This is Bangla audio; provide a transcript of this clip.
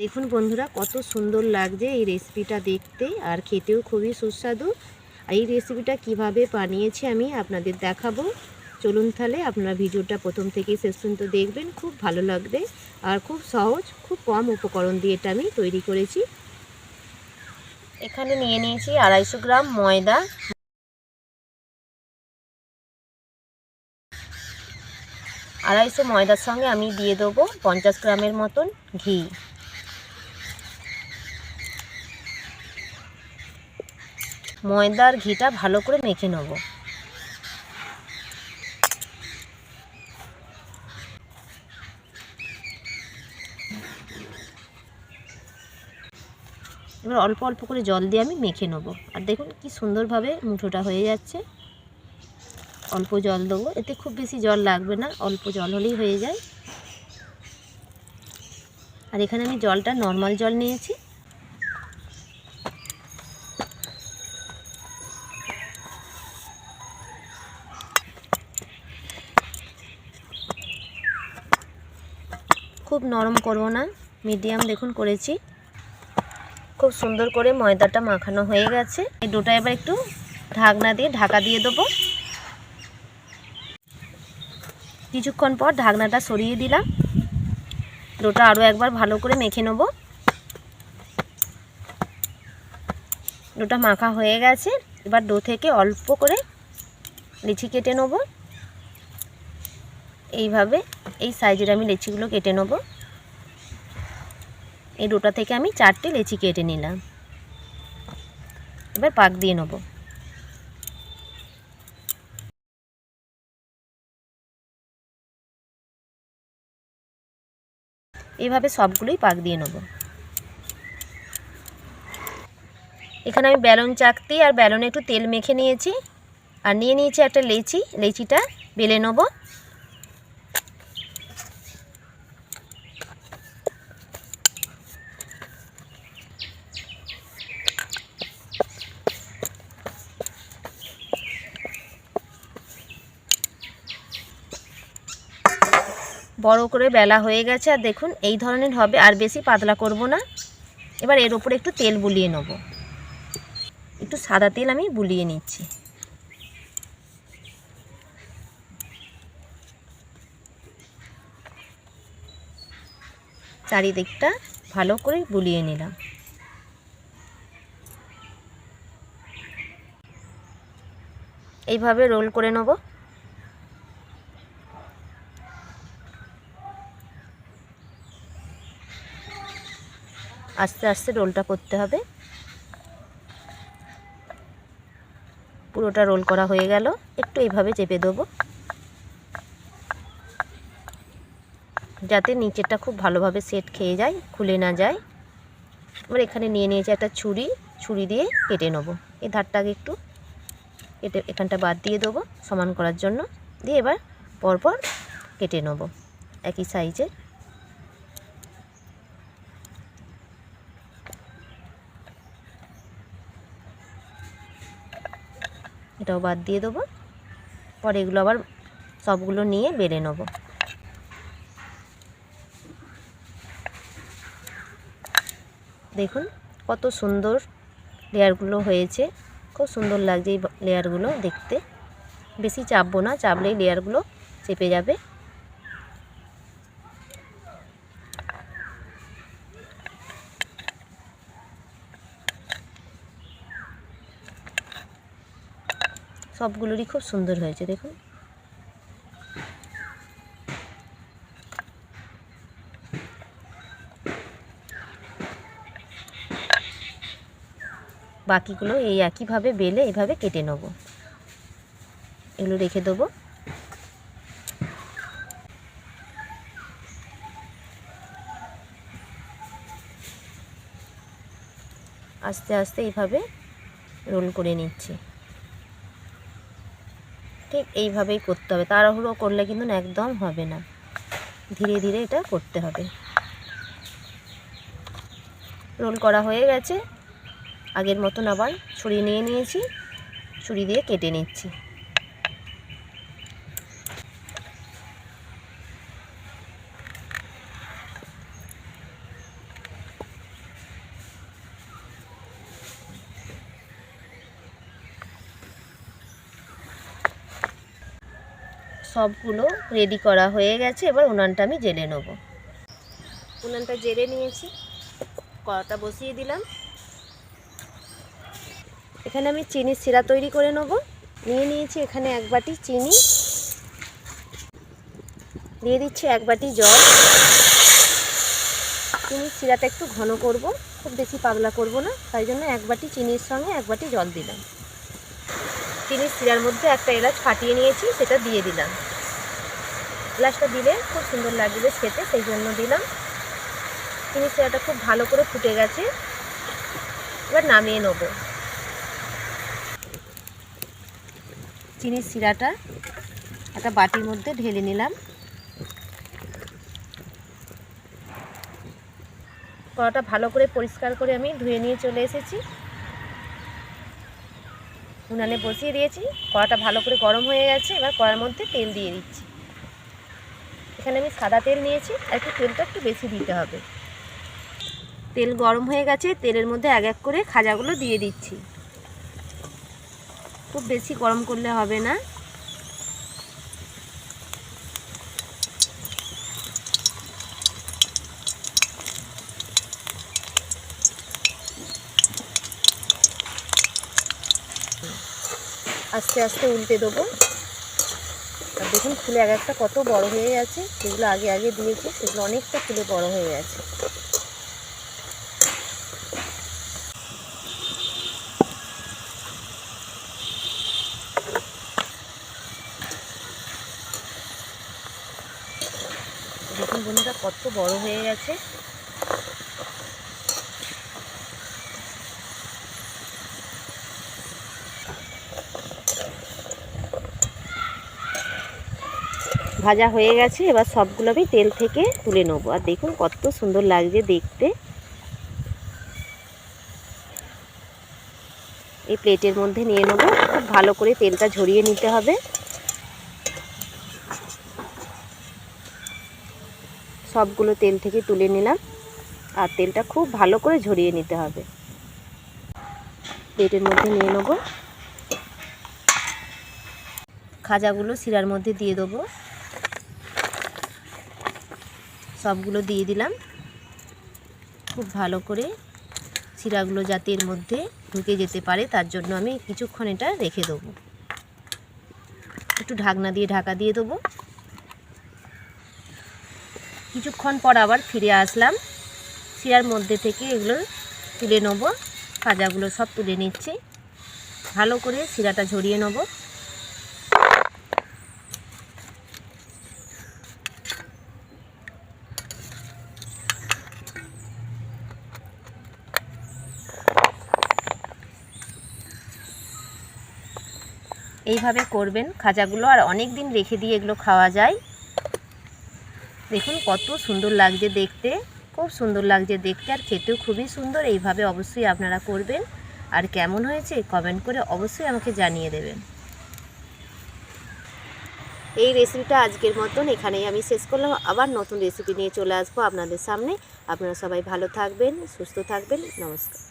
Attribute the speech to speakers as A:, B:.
A: দেখুন বন্ধুরা, কত সুন্দর লাগছে এই রেসিপিটা দেখতে, আর খেতেও খুবই সুস্বাদু। আর এই রেসিপিটা কীভাবে বানিয়েছি আমি আপনাদের দেখাবো। চলুন তাহলে আপনারা ভিডিওটা প্রথম থেকেই শেষ পর্যন্ত দেখবেন, খুব ভালো লাগবে। আর খুব সহজ, খুব কম উপকরণ দিয়ে এটা আমি তৈরি করেছি। এখানে নিয়ে নিয়েছি আড়াইশো গ্রাম ময়দা। আড়াইশো ময়দার সঙ্গে আমি দিয়ে দেবো পঞ্চাশ গ্রামের মতন ঘি। ময়দার ঘিটা ভালো করে মেখে নেব। এবার অল্প অল্প করে জল দিয়ে আমি মেখে নেব। আর দেখুন কি সুন্দরভাবে মুঠোটা হয়ে যাচ্ছে। অল্প জল দেবো। এতে খুব বেশি জল লাগবে না, অল্প জল হলেই হয়ে যায়। আর এখানে আমি জলটা নর্মাল জল নিয়েছি। খুব নরম করব না মিডিয়াম দেখুন করেছি। খুব সুন্দর করে ময়দাটা মাখানো হয়ে গেছে। এই ডোটা এবার একটু ঢাকনা দিয়ে ঢাকা দিয়ে দেবো। কিছুক্ষণ পর ঢাকনাটা সরিয়ে দিলাম। ডোটা আরও একবার ভালো করে মেখে নেব। ডোটা মাখা হয়ে গেছে। এবার ডো থেকে অল্প করে লিচি কেটে নেব। এইভাবে এই সাইজের আমি লেচিগুলো কেটে নেব। এই ডোটা থেকে আমি চারটে লেচি কেটে নিলাম। এবার পাক দিয়ে নেব। এইভাবে সবগুলোই পাক দিয়ে নেব। এখানে আমি ব্যালন চাকতি আর ব্যালনে একটু তেল মেখে নিয়েছি। আর নিয়ে নিয়েছি একটা লেচি। লেচিটা বেলে নেব। বড় করে বেলা হয়ে গেছে, আর দেখুন এই ধরনের হবে, আর বেশি পাতলা করব না। এবার এর উপরে একটু তেল বুলিয়ে নেব। একটু সাদা তেল আমি বুলিয়ে নিচ্ছি। চারিদিকটা ভালো করে বুলিয়ে নিলাম। এইভাবে রোল করে নেব। আস্তে আস্তে রোলটা করতে হবে। পুরোটা রোল করা হয়ে গেল। একটু এইভাবে চেপে দেবো। যাতে নিচেরটা খুব ভালোভাবে সেট খেয়ে যায়, খুলে না যায়। এবার এখানে নিয়ে নিয়েছি একটা ছুরি। ছুরি দিয়ে কেটে নেব। এই ধারটাকে একটু কেটে এখানটা বাদ দিয়ে দেবো সমান করার জন্য। দিয়ে এবার পরপর কেটে নেব। একই সাইজের এটাও বাদ দিয়ে দেবো। পরে এগুলো আবার সবগুলো নিয়ে বেড়ে নেব। দেখুন কত সুন্দর লেয়ারগুলো হয়েছে। খুব সুন্দর লাগছে এই লেয়ারগুলো দেখতে। বেশি চাপবো না, চাপলেই লেয়ারগুলো চেপে যাবে। সবগুলোরই খুব সুন্দর হয়েছে, দেখুন। বাকিগুলো এই একইভাবে বেলে এভাবে কেটে নেব। এগুলো রেখে দেবো। আস্তে আস্তে এইভাবে রোল করে নিচ্ছি। ঠিক এইভাবেই করতে হবে। তাড়াহুড়ো করলে কিন্তু একদম হবে না। ধীরে ধীরে এটা করতে হবে। রোল করা হয়ে গেছে। আগের মতন আবার ছুরি নিয়ে নিয়েছি। ছুরি দিয়ে কেটে নিচ্ছি। সবগুলো রেডি করা হয়ে গেছে, এবার উনানটা আমি জেলে নেব। উনানটা জেলে নিয়েছি, কড়াটা বসিয়ে দিলাম। এখানে আমি চিনির সিরা তৈরি করে নেব। নিয়ে নিয়েছি এখানে এক বাটি চিনি। দিয়ে দিচ্ছি এক বাটি জল। চিনির সিরাটা একটু ঘন করব, খুব বেশি পাগলা করব না, তাই জন্য এক বাটি চিনির সঙ্গে এক বাটি জল দিলাম। চিনির সিরার মধ্যে একটা এলাচ ফাটিয়ে নিয়েছি, সেটা দিয়ে দিলাম। এলাচটা দিলে খুব সুন্দর লাগবে খেতে, সেই জন্য দিলাম। চিনি সিরাটা খুব ভালো করে ফুটে গেছে। এবার নামিয়ে নেব। চিনির সিরাটা একটা বাটির মধ্যে ঢেলে নিলাম। কড়াটা ভালো করে পরিষ্কার করে আমি ধুয়ে নিয়ে চলে এসেছি। উনানে বসিয়ে দিয়েছি। কড়াটা ভালো করে গরম হয়ে গেছে, এবার কড়ার মধ্যে তেল দিয়ে দিচ্ছি। এখানে আমি সাদা তেল নিয়েছি, আর একটু তেলটা একটু বেশি দিতে হবে। তেল গরম হয়ে গেছে, তেলের মধ্যে এক এক করে খাজাগুলো দিয়ে দিচ্ছি। খুব বেশি গরম করলে হবে না। আস্তে আস্তে উল্টে দেবো। আর দেখুন, ফুলে এক একটা কত বড় হয়ে গেছে যেগুলো আগে আগে দিয়েছি, সেগুলো অনেকটা ফুলে বড় হয়ে গেছে দেখুন বন্ধুরা, কত বড় হয়ে গেছে ভাজা হয়ে গেছে, এবার সবগুলো আমি তেল থেকে তুলে নেব। আর দেখুন কত সুন্দর লাগছে দেখতে। এই প্লেটের মধ্যে নিয়ে নেব, খুব ভালো করে তেলটা ঝরিয়ে নিতে হবে। সবগুলো তেল থেকে তুলে নিলাম, আর তেলটা খুব ভালো করে ঝরিয়ে নিতে হবে। প্লেটের মধ্যে নিয়ে নেব। খাজাগুলো শিরার মধ্যে দিয়ে দেবো। সবগুলো দিয়ে দিলাম। খুব ভালো করে শিরাগুলো যাতে এর মধ্যে ঢুকে যেতে পারে, তার জন্য আমি কিছুক্ষণ এটা রেখে দেবো। একটু ঢাকনা দিয়ে ঢাকা দিয়ে দেবো। কিছুক্ষণ পর আবার ফিরে আসলাম। শিরার মধ্যে থেকে এগুলো তুলে নেব। খাজাগুলো সব তুলে নিচ্ছি। ভালো করে শিরাটা ঝরিয়ে নেব। এইভাবে করবেন খাজাগুলো, আর অনেক দিন রেখে দিয়ে এগুলো খাওয়া যায়। দেখুন কত সুন্দর লাগছে দেখতে, খুব সুন্দর লাগছে দেখতে, আর খেতেও খুবই সুন্দর। এইভাবে অবশ্যই আপনারা করবেন। আর কেমন হয়েছে কমেন্ট করে অবশ্যই আমাকে জানিয়ে দেবেন। এই রেসিপিটা আজকের মতন এখানেই আমি শেষ করলাম। আবার নতুন রেসিপি নিয়ে চলে আসব আপনাদের সামনে। আপনারা সবাই ভালো থাকবেন, সুস্থ থাকবেন। নমস্কার।